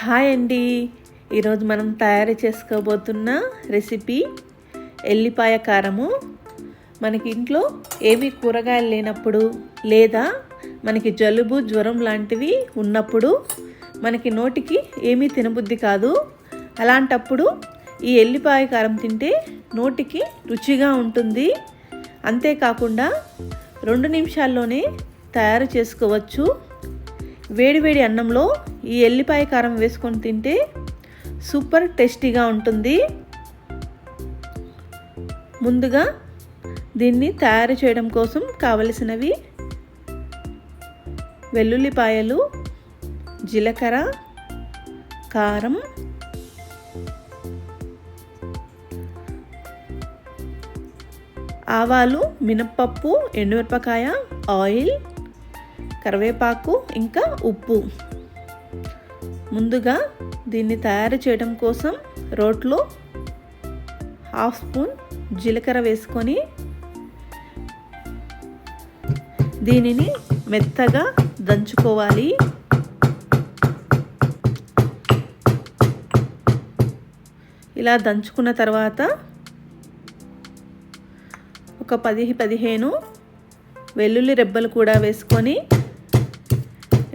Hi అండి. ఈరోజు మనం తయారు చేసుకోబోతున్న రెసిపీ ఎల్లిపాయ కారము. మనకి ఇంట్లో ఏమీ కూరగాయలు లేనప్పుడు లేదా మనకి జలుబు జ్వరం లాంటివి ఉన్నప్పుడు మనకి నోటికి ఏమీ తినబుద్ధి కాదు. అలాంటప్పుడు ఈ ఎల్లిపాయ కారం తింటే నోటికి రుచిగా ఉంటుంది. అంతేకాకుండా రెండు నిమిషాల్లోనే తయారు చేసుకోవచ్చు. వేడివేడి అన్నంలో ఈ ఎల్లిపాయ కారం వేసుకొని తింటే సూపర్ టేస్టీగా ఉంటుంది. ముందుగా దీన్ని తయారు చేయడం కోసం కావలసినవి వెల్లుల్లిపాయలు జీలకర్ర కారం ఆవాలు మినప్పప్పు ఎండుమిరపకాయ ఆయిల్ కరివేపాకు ఇంకా ఉప్పు. ముందుగా దీన్ని తయారు చేయడం కోసం రోట్లో హాఫ్ స్పూన్ జీలకర్ర వేసుకొని దీనిని మెత్తగా దంచుకోవాలి. ఇలా దంచుకున్న తర్వాత ఒక పది పదిహేను వెల్లుల్లి రెబ్బలు కూడా వేసుకొని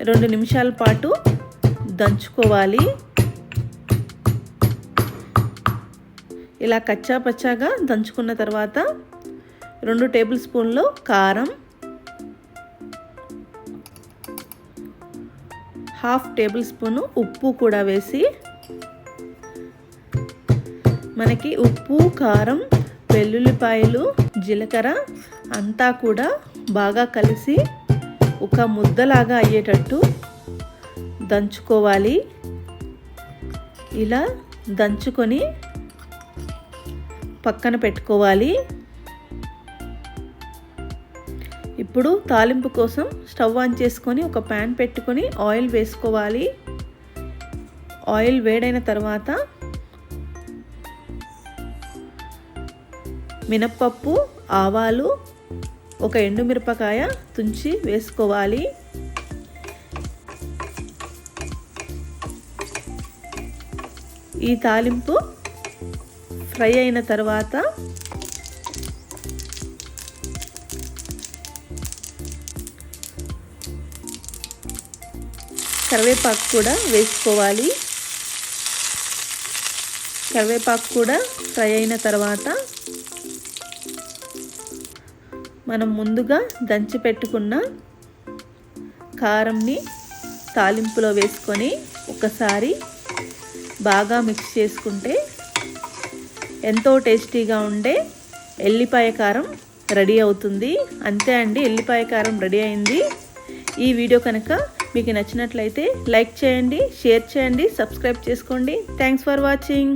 రెండు నిమిషాల పాటు దంచుకోవాలి. ఇలా కచ్చా పచ్చాగా దంచుకున్న తర్వాత రెండు టేబుల్ స్పూన్లు కారం హాఫ్ టేబుల్ స్పూను ఉప్పు కూడా వేసి మనకి ఉప్పు కారం వెల్లుల్లిపాయలు జీలకర్ర అంతా కూడా బాగా కలిసి ఒక ముద్దలాగా అయ్యేటట్టు దంచుకోవాలి. ఇలా దంచుకొని పక్కన పెట్టుకోవాలి. ఇప్పుడు తాలింపు కోసం స్టవ్ ఆన్ చేసుకొని ఒక ప్యాన్ పెట్టుకొని ఆయిల్ వేసుకోవాలి. ఆయిల్ వేడైన తర్వాత మినప్పప్పు ఆవాలు ఒక ఎండుమిరపకాయ తుంచి వేసుకోవాలి. ఈ తాలింపు ఫ్రై అయిన తర్వాత కరివేపాకు కూడా వేసుకోవాలి. కరివేపాకు కూడా ఫ్రై అయిన తర్వాత మనం ముందుగా దంచి పెట్టుకున్న కారంని తాలింపులో వేసుకొని ఒకసారి బాగా మిక్స్ చేసుకుంటే ఎంతో టేస్టీగా ఉండే ఎల్లిపాయ కారం రెడీ అవుతుంది. అంతే అండి ఎల్లిపాయ కారం రెడీ అయింది. ఈ వీడియో కనుక మీకు నచ్చినట్లయితే లైక్ చేయండి షేర్ చేయండి సబ్స్క్రైబ్ చేసుకోండి. Thanks for watching.